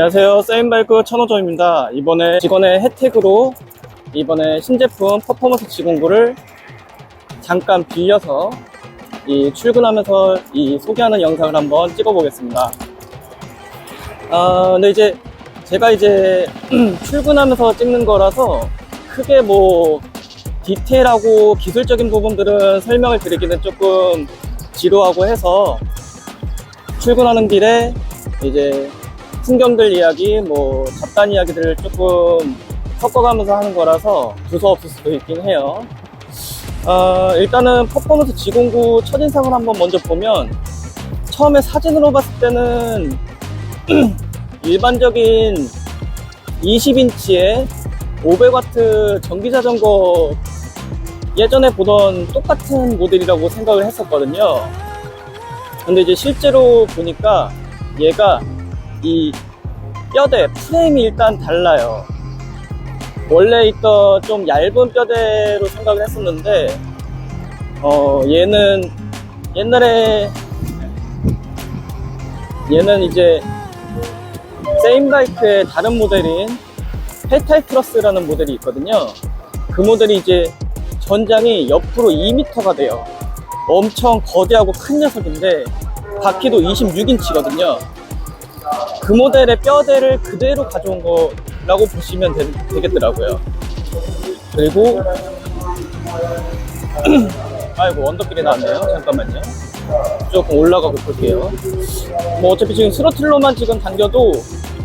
안녕하세요. 세인바이크 천호점입니다. 이번에 직원의 혜택으로 이번에 신제품 퍼포먼스 지공구를 잠깐 빌려서 이 출근하면서 이 소개하는 영상을 한번 찍어 보겠습니다. 아, 근데 이제 제가 이제 출근하면서 찍는 거라서 크게 뭐 디테일하고 기술적인 부분들은 설명을 드리기는 조금 지루하고 해서 출근하는 길에 이제 풍경들 이야기, 뭐 잡단 이야기들을 조금 섞어가면서 하는 거라서 두서 없을 수도 있긴 해요. 어, 일단은 퍼포먼스 지공구 첫인상을 한번 먼저 보면 처음에 사진으로 봤을 때는 일반적인 20인치의 500W 전기자전거 예전에 보던 똑같은 모델이라고 생각을 했었거든요. 근데 이제 실제로 보니까 얘가 이 뼈대, 프레임이 일단 달라요. 원래 있던 좀 얇은 뼈대로 생각을 했었는데, 어, 얘는 옛날에, 얘는 이제 세임바이크의 다른 모델인 페타이트러스라는 모델이 있거든요. 그 모델이 이제 전장이 옆으로 2m가 돼요. 엄청 거대하고 큰 녀석인데 바퀴도 26인치거든요. 그 모델의 뼈대를 그대로 가져온 거라고 보시면 되, 겠더라고요 그리고 아이고 언덕길에 나왔네요. 잠깐만요. 조금 올라가고 볼게요. 뭐 어차피 지금 스로틀로만 지금 당겨도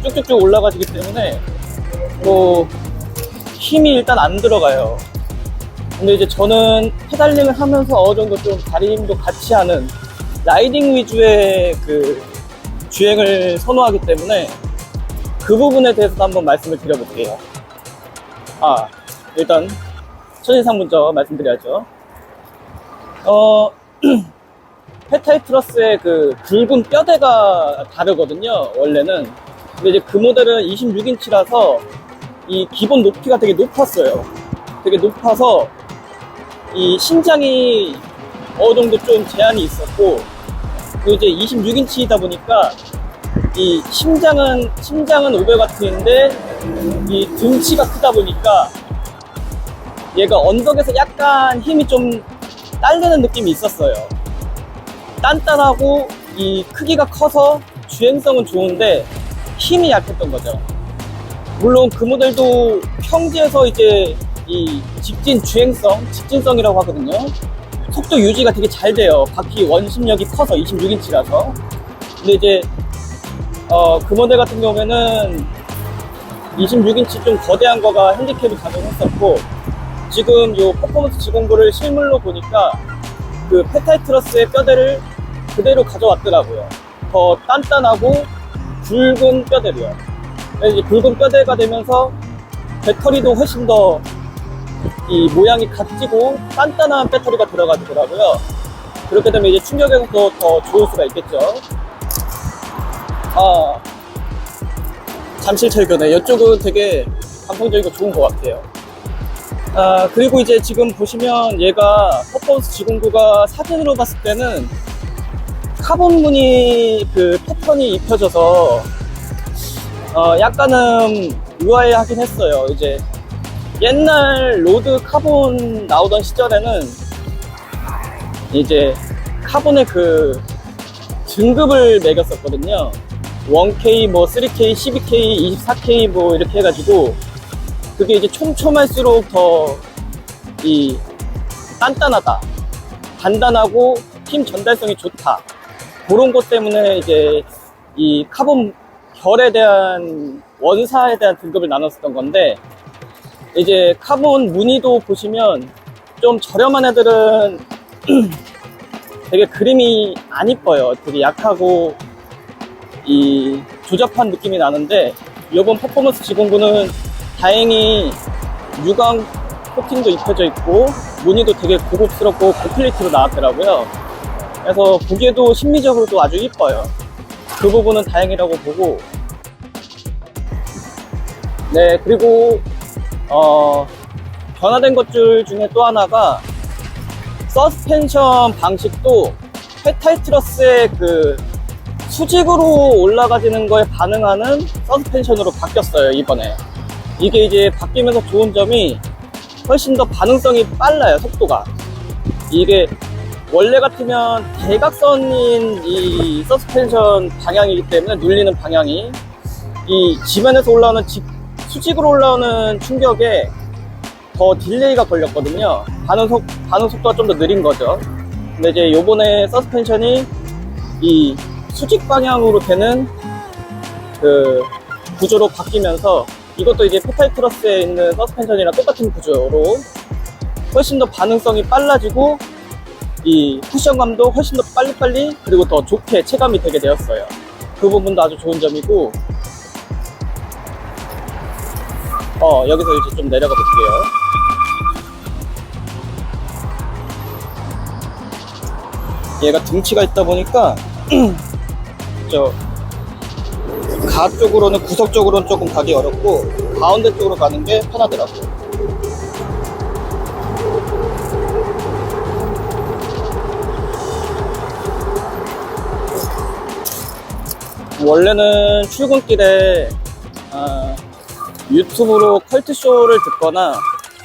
쭉쭉쭉 올라가지기 때문에 뭐 힘이 일단 안 들어가요. 근데 이제 저는 페달링을 하면서 어느 정도 좀 다리 힘도 같이 하는 라이딩 위주의 그 주행을 선호하기 때문에 그 부분에 대해서도 한번 말씀을 드려볼게요. 아, 일단 첫인상 먼저 말씀드려야죠. 어, 페타이트러스의 그 굵은 뼈대가 다르거든요, 원래는. 근데 이제 그 모델은 26인치라서 이 기본 높이가 되게 높았어요. 되게 높아서 이 신장이 어느 정도 좀 제한이 있었고, 이제 26인치이다 보니까 이 심장은, 심장은 500W인데 이 등치가 크다 보니까 얘가 언덕에서 약간 힘이 좀 딸리는 느낌이 있었어요. 단단하고 이 크기가 커서 주행성은 좋은데 힘이 약했던 거죠. 물론 그 모델도 평지에서 이제 이 직진 주행성, 직진성이라고 하거든요. 속도 유지가 되게 잘 돼요. 바퀴 원심력이 커서 26인치라서. 근데 이제 어, 그 모델 같은 경우에는 26인치 좀 거대한 거가 핸디캡이 작용했었고 지금 요 퍼포먼스 지공구를 실물로 보니까 그 페타이트러스의 뼈대를 그대로 가져왔더라고요. 더 단단하고 굵은 뼈대로요. 굵은 뼈대가 되면서 배터리도 훨씬 더 이 모양이 각지고 단단한 배터리가 들어가더라고요. 그렇게 되면 이제 충격에서도 더 좋을 수가 있겠죠. 아, 잠실 철교네. 이쪽은 되게 감성적이고 좋은 것 같아요. 아, 그리고 이제 지금 보시면 얘가 퍼포먼스 지공구가 사진으로 봤을 때는 카본 무늬 그 패턴이 입혀져서 어, 약간은 의아해 하긴 했어요. 이제 옛날 로드 카본 나오던 시절에는 이제 카본의 그 등급을 매겼었거든요. 1K, 뭐 3K, 12K, 24K 뭐 이렇게 해가지고 그게 이제 촘촘할수록 더 이 단단하다, 단단하고 힘 전달성이 좋다. 그런 것 때문에 이제 이 카본 결에 대한 원사에 대한 등급을 나눴었던 건데 이제 카본 무늬도 보시면 좀 저렴한 애들은 되게 그림이 안 이뻐요. 되게 약하고 이 조잡한 느낌이 나는데 이번 퍼포먼스 지공구는 다행히 유광 코팅도 입혀져 있고 무늬도 되게 고급스럽고 고퀄리티로 나왔더라고요. 그래서 보기에도 심미적으로도 아주 이뻐요. 그 부분은 다행이라고 보고 네 그리고 어, 변화된 것들 중에 또 하나가 서스펜션 방식도 페타이트러스의 그 수직으로 올라가지는 거에 반응하는 서스펜션으로 바뀌었어요, 이번에. 이게 이제 바뀌면서 좋은 점이 훨씬 더 반응성이 빨라요, 속도가. 이게 원래 같으면 대각선인 이 서스펜션 방향이기 때문에 눌리는 방향이 이 지면에서 올라오는 직- 수직으로 올라오는 충격에 더 딜레이가 걸렸거든요. 반응 속, 반응 속도가 좀 더 느린 거죠. 근데 이제 요번에 서스펜션이 이 수직 방향으로 되는 그 구조로 바뀌면서 이것도 이제 페탈 트러스에 있는 서스펜션이랑 똑같은 구조로 훨씬 더 반응성이 빨라지고 이 쿠션감도 훨씬 더 빨리빨리 그리고 더 좋게 체감이 되게 되었어요. 그 부분도 아주 좋은 점이고 어 여기서 이제 좀 내려가 볼게요. 얘가 등치가 있다 보니까 저 가 쪽으로는 구석 쪽으로는 조금 가기 어렵고 가운데 쪽으로 가는 게 편하더라고요. 원래는 출근길에 아, 유튜브로 컬트쇼를 듣거나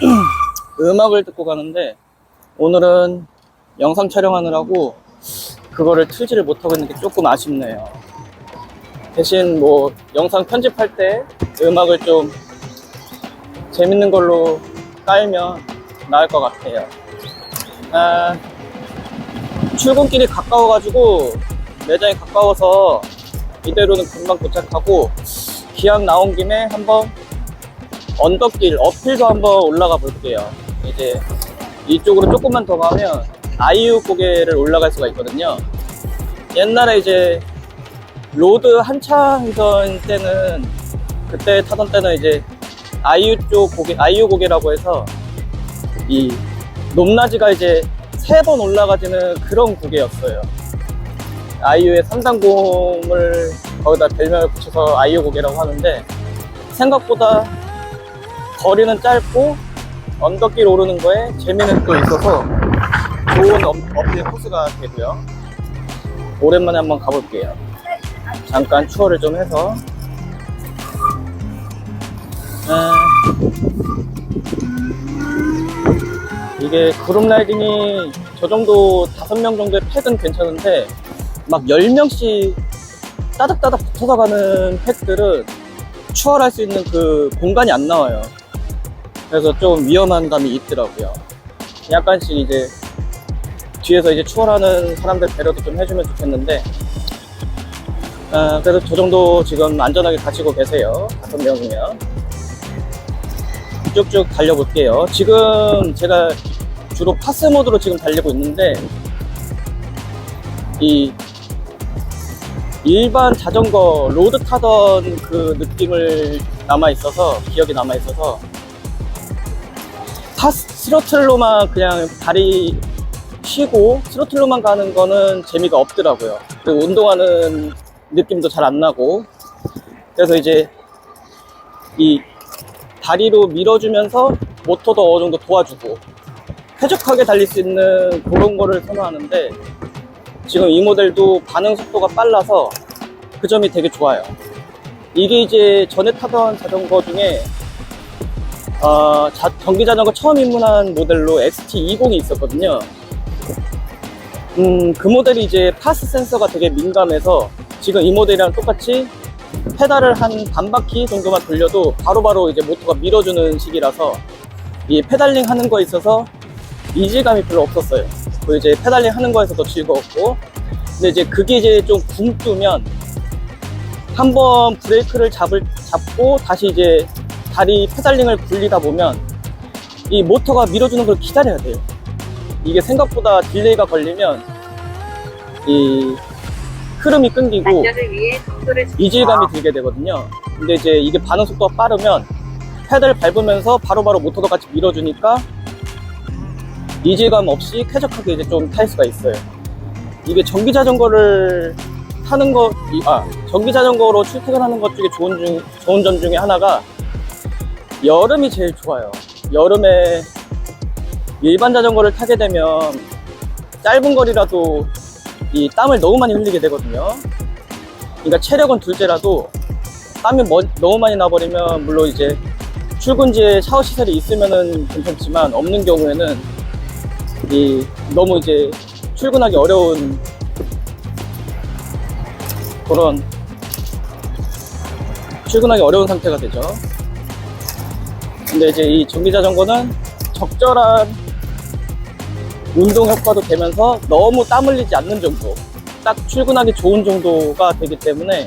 음악을 듣고 가는데 오늘은 영상 촬영하느라고 그거를 틀지를 못하고 있는 게 조금 아쉽네요. 대신 뭐 영상 편집할 때 음악을 좀 재밌는 걸로 깔면 나을 것 같아요. 아, 출근길이 가까워가지고 매장이 가까워서 이대로는 금방 도착하고 기왕 나온 김에 한번 언덕길 어필도 한번 올라가 볼게요. 이제 이쪽으로 조금만 더 가면 아이유 고개를 올라갈 수가 있거든요. 옛날에 이제 로드 한창이던 때는 그때 타던 때는 이제 아이유 쪽 고개 아이유 고개라고 해서 이 높낮이가 이제 세 번 올라가지는 그런 고개였어요. 아이유의 삼단곰을 거기다 별명을 붙여서 아이유 고개라고 하는데 생각보다 거리는 짧고 언덕길 오르는 거에 재미는 또 있어서 좋은 업- 어필 코스가 되고요. 오랜만에 한번 가볼게요. 잠깐 추월을 좀 해서 아, 이게 그룹 라이딩이 저 정도 다섯 명 정도의 팩은 괜찮은데 막 10명씩 따닥따닥 붙어서 가는 팩들은 추월할 수 있는 그 공간이 안 나와요. 그래서 좀 위험한 감이 있더라고요. 약간씩 이제 뒤에서 이제 추월하는 사람들 배려도 좀 해주면 좋겠는데, 아, 그래도 저 정도 지금 안전하게 가시고 계세요. 다섯 명이면. 쭉쭉 달려볼게요. 지금 제가 주로 파스 모드로 지금 달리고 있는데, 이 일반 자전거 로드 타던 그 느낌을 남아 있어서 기억이 남아 있어서 파스 스로틀로만 그냥 다리 쉬고 스로틀로만 가는 거는 재미가 없더라고요. 그리고 운동하는 느낌도 잘 안 나고 그래서 이제 이 다리로 밀어주면서 모터도 어느 정도 도와주고 쾌적하게 달릴 수 있는 그런 거를 선호하는데 지금 이 모델도 반응 속도가 빨라서 그 점이 되게 좋아요. 이게 이제 전에 타던 자전거 중에 어, 자- 전기 자전거 처음 입문한 모델로 XT20이 있었거든요. 음, 그 모델이 이제 파스 센서가 되게 민감해서 지금 이 모델이랑 똑같이 페달을 한 반 바퀴 정도만 돌려도 바로 바로 이제 모터가 밀어주는 식이라서 이 페달링 하는 거에 있어서 이질감이 별로 없었어요. 그 이제 페달링 하는 거에서도 즐거웠고, 근데 이제 그게 이제 좀 굼뜨면 한번 브레이크를 잡을 잡고 다시 이제 다리 페달링을 굴리다 보면 이 모터가 밀어주는 걸 기다려야 돼요. 이게 생각보다 딜레이가 걸리면 이 흐름이 끊기고 이질감이 들게 되거든요. 근데 이제 이게 반응 속도가 빠르면 페달 밟으면서 바로바로 모터도 같이 밀어주니까 이질감 없이 쾌적하게 이제 좀 탈 수가 있어요. 이게 전기 자전거를 타는 거, 이- 아, 전기 자전거로 출퇴근하는 것 중에 좋은 중, 좋은 점 중에 하나가 여름이 제일 좋아요. 여름에 일반 자전거를 타게 되면 짧은 거리라도 이 땀을 너무 많이 흘리게 되거든요. 그러니까 체력은 둘째라도 땀이 머- 너무 많이 나버리면 물론 이제 출근지에 샤워 시설이 있으면은 괜찮지만 없는 경우에는 이 너무 이제 출근하기 어려운 그런 출근하기 어려운 상태가 되죠. 근데 이제 이 전기 자전거는 적절한 운동 효과도 되면서 너무 땀 흘리지 않는 정도, 딱 출근하기 좋은 정도가 되기 때문에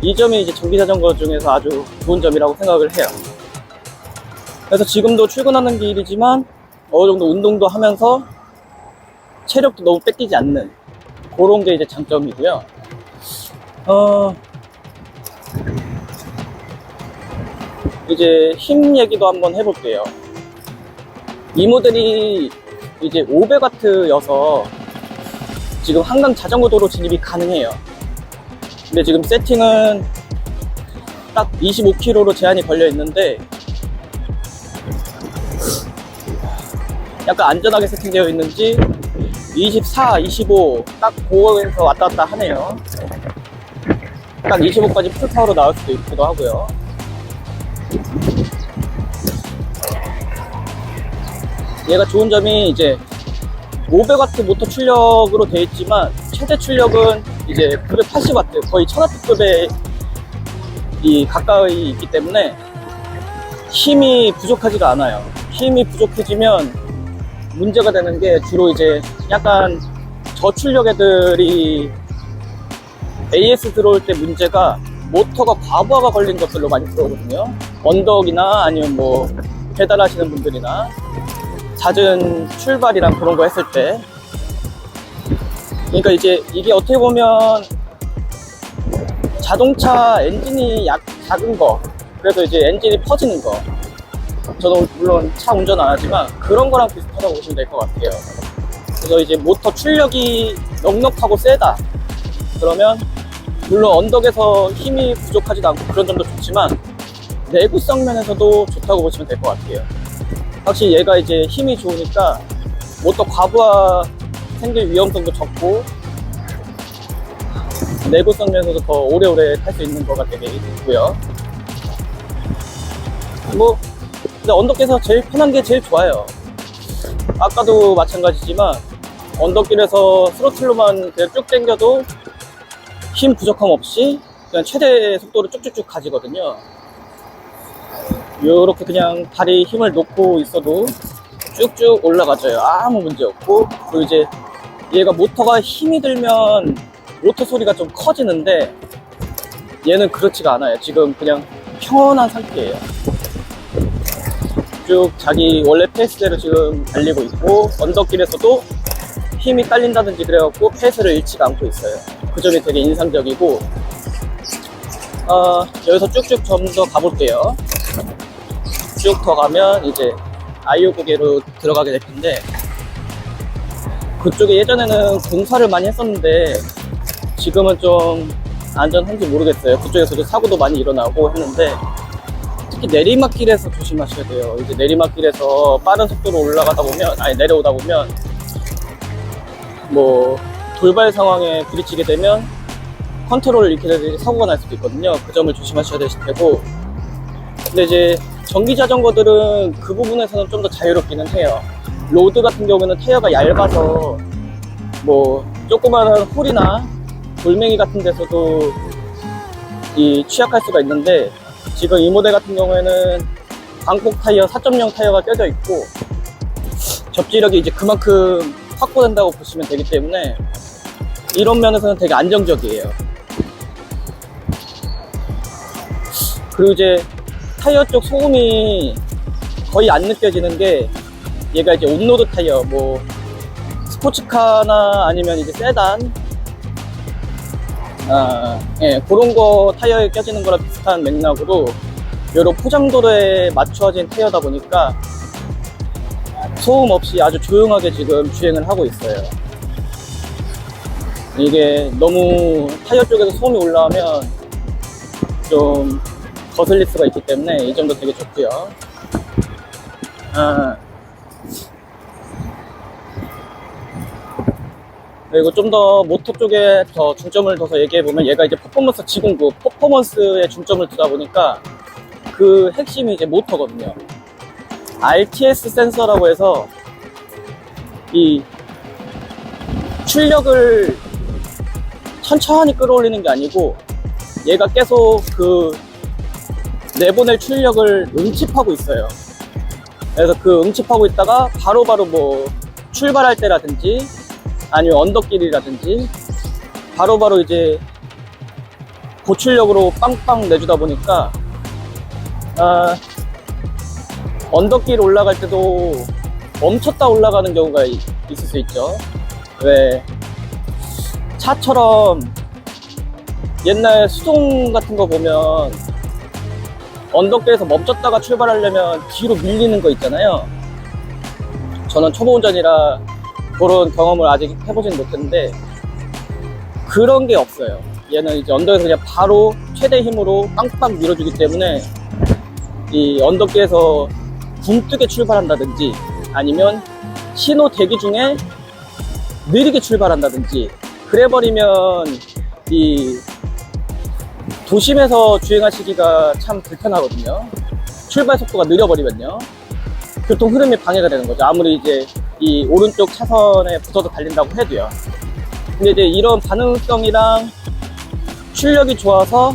이 점이 이제 전기 자전거 중에서 아주 좋은 점이라고 생각을 해요. 그래서 지금도 출근하는 길이지만 어느 정도 운동도 하면서 체력도 너무 뺏기지 않는 그런 게 이제 장점이고요. 어, 이제 힘 얘기도 한번 해볼게요. 이 모델이 이제 500W여서 지금 한강 자전거 도로 진입이 가능해요. 근데 지금 세팅은 딱 25km로 제한이 걸려 있는데 약간 안전하게 세팅되어 있는지 24, 25딱 고에서 왔다 갔다 하네요. 딱 25까지 풀파워로 나올 수도 있기도 하고요. 얘가 좋은 점이 이제 500W 모터 출력으로 되어 있지만 최대 출력은 이제 980W 거의 1000W급에 이 가까이 있기 때문에 힘이 부족하지가 않아요. 힘이 부족해지면 문제가 되는 게 주로 이제 약간 저출력 애들이 AS 들어올 때 문제가 모터가 과부하가 걸린 것들로 많이 들어오거든요. 언덕이나 아니면 뭐 배달하시는 분들이나 잦은 출발이랑 그런 거 했을 때. 그러니까 이제 이게 어떻게 보면 자동차 엔진이 약, 작은 거. 그래서 이제 엔진이 퍼지는 거. 저도 물론 차 운전 안 하지만 그런 거랑 비슷하다고 보시면 될 것 같아요. 그래서 이제 모터 출력이 넉넉하고 세다. 그러면 물론 언덕에서 힘이 부족하지도 않고 그런 점도 좋지만 내구성 면에서도 좋다고 보시면 될 것 같아요. 확실히 얘가 이제 힘이 좋으니까 모터 과부하 생길 위험성도 적고 내구성 면에서도 더 오래오래 탈 수 있는 거가 되게 있고요. 뭐 근데 언덕길에서 제일 편한 게 제일 좋아요. 아까도 마찬가지지만 언덕길에서 스로틀로만 그냥 쭉 당겨도 힘 부족함 없이 그냥 최대 속도로 쭉쭉쭉 가지거든요. 요렇게 그냥 다리 힘을 놓고 있어도 쭉쭉 올라가져요. 아무 문제 없고. 그리고 이제 얘가 모터가 힘이 들면 모터 소리가 좀 커지는데 얘는 그렇지가 않아요. 지금 그냥 평온한 상태예요. 쭉 자기 원래 페이스대로 지금 달리고 있고 언덕길에서도 힘이 딸린다든지 그래갖고 페이스를 잃지가 않고 있어요. 그 점이 되게 인상적이고 어, 여기서 쭉쭉 좀 더 가볼게요. 쭉 더 가면 이제 아이오 고개로 들어가게 될 텐데 그쪽에 예전에는 공사를 많이 했었는데 지금은 좀 안전한지 모르겠어요. 그쪽에서도 사고도 많이 일어나고 했는데 특히 내리막길에서 조심하셔야 돼요. 이제 내리막길에서 빠른 속도로 올라가다 보면 아니 내려오다 보면 뭐 돌발 상황에 부딪히게 되면 컨트롤을 잃게 되서 사고가 날 수도 있거든요. 그 점을 조심하셔야 되실 테고 근데 이제 전기 자전거들은 그 부분에서는 좀 더 자유롭기는 해요. 로드 같은 경우에는 타이어가 얇아서 뭐 조그마한 홀이나 돌멩이 같은 데서도 이 취약할 수가 있는데 지금 이 모델 같은 경우에는 광폭 타이어 4.0 타이어가 껴져 있고 접지력이 이제 그만큼 확보된다고 보시면 되기 때문에 이런 면에서는 되게 안정적이에요. 그리고 이제 타이어 쪽 소음이 거의 안 느껴지는 게 얘가 이제 온로드 타이어 뭐 스포츠카나 아니면 이제 세단 아, 예, 그런 거 타이어에 껴지는 거랑 비슷한 맥락으로 여러 포장도로에 맞춰진 타이어다 보니까 소음 없이 아주 조용하게 지금 주행을 하고 있어요. 이게 너무 타이어 쪽에서 소음이 올라오면 좀 거슬릴 수가 있기 때문에 이 점도 되게 좋고요. 아, 그리고 좀 더 모터 쪽에 더 중점을 둬서 얘기해 보면 얘가 이제 퍼포먼스 지공구 퍼포먼스에 중점을 두다 보니까 그 핵심이 이제 모터거든요. RTS 센서라고 해서 이 출력을 천천히 끌어올리는 게 아니고 얘가 계속 그 내보낼 출력을 응집하고 있어요. 그래서 그 응집하고 있다가 바로바로 뭐 출발할 때라든지 아니면 언덕길이라든지 바로 바로 이제 고출력으로 빵빵 내주다 보니까 아, 언덕길 올라갈 때도 멈췄다 올라가는 경우가 이- 있을 수 있죠. 왜 차처럼 옛날 수동 같은 거 보면 언덕길에서 멈췄다가 출발하려면 뒤로 밀리는 거 있잖아요. 저는 초보 운전이라 그런 경험을 아직 해보진 못했는데 그런 게 없어요. 얘는 이제 언덕에서 그냥 바로 최대 힘으로 빵빵 밀어주기 때문에 이 언덕길에서 붕뜨게 출발한다든지 아니면 신호 대기 중에 느리게 출발한다든지 그래버리면 이 도심에서 주행하시기가 참 불편하거든요. 출발 속도가 느려버리면요. 교통 흐름이 방해가 되는 거죠. 아무리 이제 이 오른쪽 차선에 붙어서 달린다고 해도요. 근데 이제 이런 반응성이랑 출력이 좋아서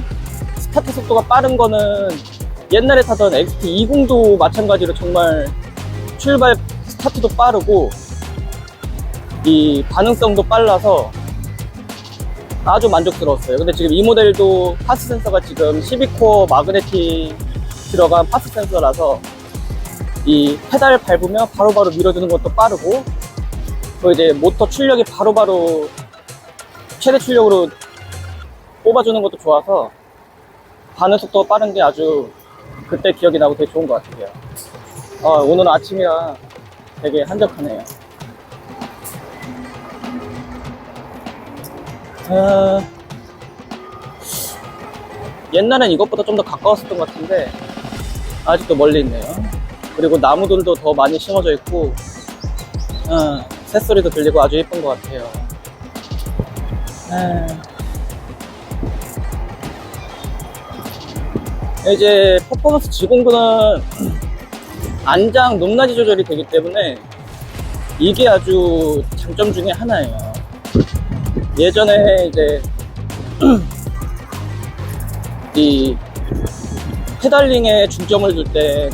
스타트 속도가 빠른 거는 옛날에 타던 XT20도 마찬가지로 정말 출발 스타트도 빠르고 이 반응성도 빨라서 아주 만족스러웠어요. 근데 지금 이 모델도 파스 센서가 지금 12코어 마그네틱 들어간 파스 센서라서 이 페달 밟으면 바로바로 밀어주는 것도 빠르고 또 이제 모터 출력이 바로바로 최대 출력으로 뽑아주는 것도 좋아서 반응 속도가 빠른 게 아주 그때 기억이 나고 되게 좋은 것 같아요. 아, 오늘 아침이라 되게 한적하네요. 아, 옛날엔 이것보다 좀 더 가까웠었던 것 같은데 아직도 멀리 있네요. 그리고 나무들도 더 많이 심어져 있고 아, 새소리도 들리고 아주 예쁜 것 같아요. 아. 이제 퍼포먼스 지공구는 안장 높낮이 조절이 되기 때문에 이게 아주 장점 중에 하나예요. 예전에 이제 이 페달링에 중점을 둘 때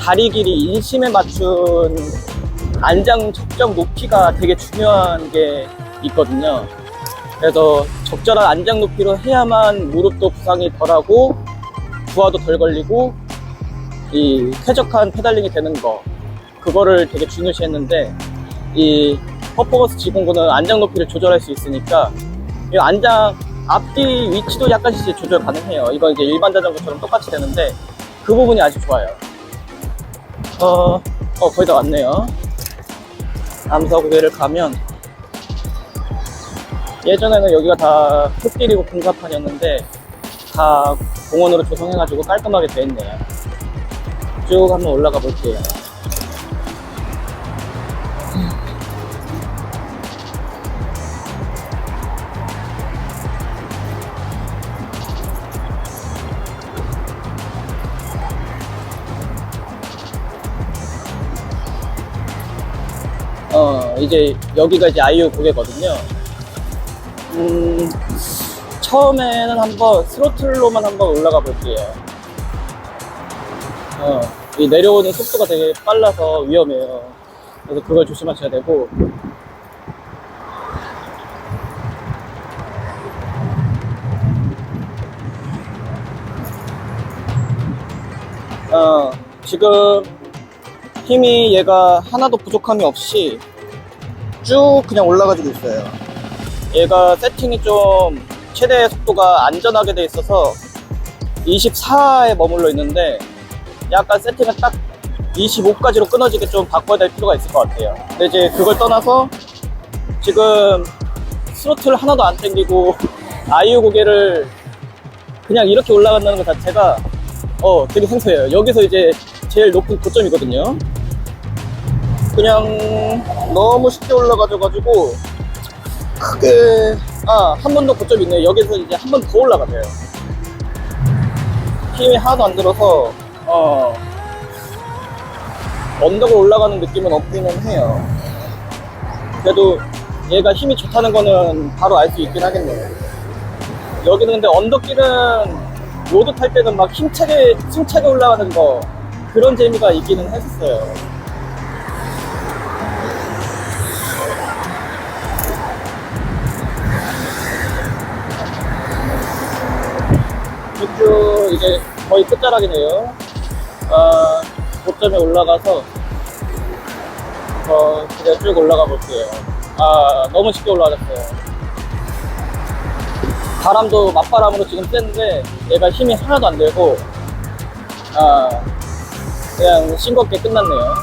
다리 길이 인심에 맞춘 안장 적정 높이가 되게 중요한 게 있거든요. 그래서 적절한 안장 높이로 해야만 무릎도 부상이 덜하고 부하도 덜 걸리고 이 쾌적한 페달링이 되는 거 그거를 되게 중요시했는데 이 퍼포먼스 지공구는 안장 높이를 조절할 수 있으니까 이 안장 앞뒤 위치도 약간씩 조절 가능해요. 이건 이제 일반 자전거처럼 똑같이 되는데 그 부분이 아주 좋아요. 어, 어 거의 다 왔네요. 암사고개를 가면 예전에는 여기가 다 흙길이고 공사판이었는데 다 공원으로 조성해가지고 깔끔하게 돼 있네요. 쭉 한번 올라가 볼게요. 어, 이제 여기가 이제 아이유 고개거든요. 음, 처음에는 한번 스로틀로만 한번 올라가 볼게요. 어, 이 내려오는 속도가 되게 빨라서 위험해요. 그래서 그걸 조심하셔야 되고. 어, 지금 힘이 얘가 하나도 부족함이 없이 쭉 그냥 올라가지고 있어요. 얘가 세팅이 좀 최대 속도가 안전하게 돼 있어서 24에 머물러 있는데 약간 세팅을 딱 25까지로 끊어지게 좀 바꿔야 될 필요가 있을 것 같아요. 근데 이제 그걸 떠나서 지금 스로틀 하나도 안 당기고 아이유 고개를 그냥 이렇게 올라간다는 것 자체가 어 되게 생소해요. 여기서 이제 제일 높은 고점이거든요. 그냥 너무 쉽게 올라가져가지고 크게 아 한 번 더 고점이 있네요 여기서 이제 한 번 더 올라가세요. 힘이 하나도 안 들어서 어 언덕을 올라가는 느낌은 없기는 해요. 그래도 얘가 힘이 좋다는 거는 바로 알 수 있긴 하겠네요. 여기는 근데 언덕길은 로드 탈 때는 막 힘차게 힘차게 올라가는 거 그런 재미가 있기는 했었어요 이제 거의 끝자락이네요. 아, 고점에 올라가서 어, 그냥 쭉 올라가 볼게요. 아, 너무 쉽게 올라갔어요. 바람도 맞바람으로 지금 쐈는데 얘가 힘이 하나도 안 들고 아, 그냥 싱겁게 끝났네요.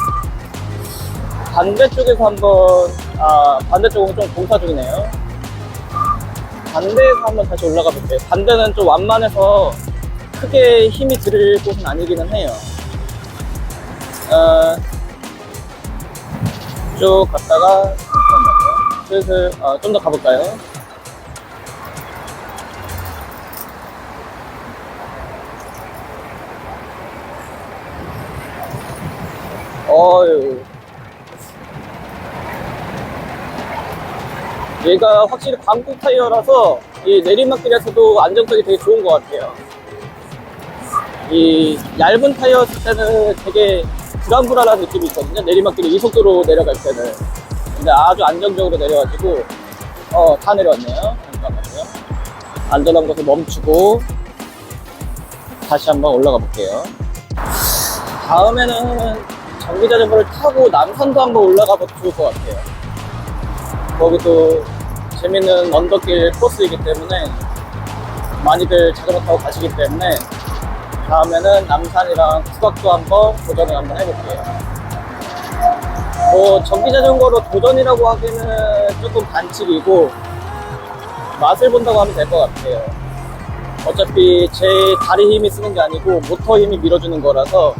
반대쪽에서 한번 아, 반대쪽은 좀 공사 중이네요. 반대에서 한번 다시 올라가 볼게요. 반대는 좀 완만해서 크게 힘이 들을 곳은 아니기는 해요. 어, 쭉 갔다가 잠깐만요. 슬슬 어, 좀더 가볼까요? 어유 얘가 확실히 광국 타이어라서 이 내리막길에서도 안정성이 되게 좋은 것 같아요. 이 얇은 타이어였을 때는 되게 불안불안한 느낌이 있거든요. 내리막길을 이 속도로 내려갈 때는. 근데 아주 안정적으로 내려가지고, 어, 다 내려왔네요. 잠깐만요. 안전한 곳에 멈추고, 다시 한번 올라가 볼게요. 다음에는 전기 자전거를 타고 남산도 한번 올라가 봐도 좋을 것 같아요. 거기도 재밌는 언덕길 코스이기 때문에 많이들 자전거 타고 가시기 때문에 다음에는 남산이랑 수박도 한번 도전을 한번 해볼게요. 뭐 전기 자전거로 도전이라고 하기는 조금 반칙이고 맛을 본다고 하면 될 것 같아요. 어차피 제 다리 힘이 쓰는 게 아니고 모터 힘이 밀어주는 거라서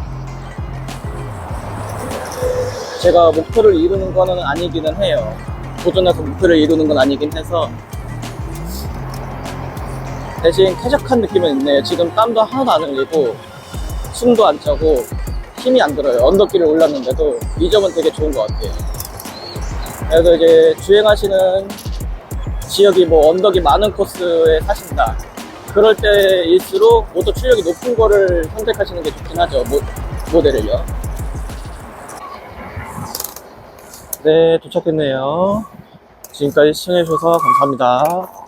제가 목표를 이루는 거는 아니기는 해요. 도전해서 목표를 이루는 건 아니긴 해서 대신 쾌적한 느낌은 있네요. 지금 땀도 하나도 안 흘리고 숨도 안 차고 힘이 안 들어요. 언덕길을 올랐는데도 이 점은 되게 좋은 것 같아요. 그래서 이제 주행하시는 지역이 뭐 언덕이 많은 코스에 사신다. 그럴 때일수록 모터 출력이 높은 거를 선택하시는 게 좋긴 하죠. 모, 모델을요. 네, 도착했네요. 지금까지 시청해주셔서 감사합니다.